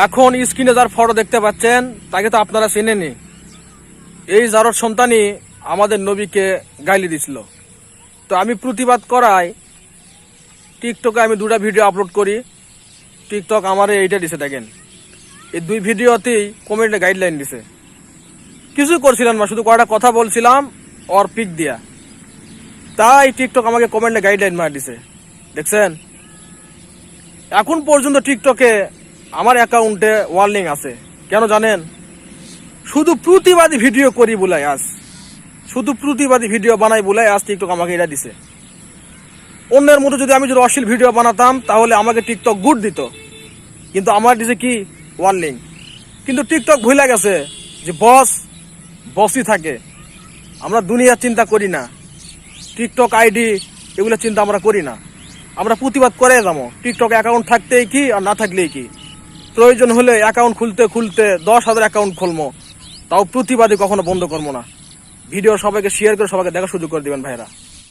এখন স্ক্রিনে যার ফটো দেখতে পাচ্ছেন, তাকে তো আপনারা চেনেনি এই জারর সন্তানই আমাদের নবীকে গাইলি দিছিল। তো আমি প্রতিবাদ করায় টিকটকে আমি দুটা ভিডিও আপলোড করি। টিকটক আমারে এইটা দিছে, দেখেন। এই দুই ভিডিওতেই কমেন্টে গাইডলাইন দিছে। কিছু করছিলাম না, শুধু কয়টা কথা বলছিলাম, ওর পিক দিয়া। তাই টিকটক আমাকে কমেন্টে গাইডলাইন মার দিছে। দেখছেন? এখন পর্যন্ত টিকটকে আমার অ্যাকাউন্টে ওয়ার্নিং আছে। কেন জানেন? শুধু প্রতিবাদী ভিডিও করি বলাই আজ। শুধু প্রতিবাদী ভিডিও বানাই বলাই আজ টিকটক আমাকে এটা দিছে। অন্যের মতো যদি আমি যদি অশ্লীল ভিডিও বানাতাম, তাহলে আমাকে টিকটক গুড দিত। কিন্তু আমার দিছে কি? ওয়ার্নিং। কিন্তু টিকটক ভুলে গেছে যে বস বসই থাকে। আমরা দুনিয়ার চিন্তা করি না। টিকটক আইডি এগুলো চিন্তা আমরা করি না। আমরা প্রতিবাদ করে যাব। টিকটক অ্যাকাউন্ট থাকতেই কি আর না থাকলেই কি? প্রয়োজন হলে অ্যাকাউন্ট খুলতে খুলতে দশ হাজার অ্যাকাউন্ট খুলবো তাও প্রতিবাদে কখনো বন্ধ করব না। ভিডিও সবাইকে শেয়ার করে সবাইকে দেখার সুযোগ করে দেবেন ভাইরা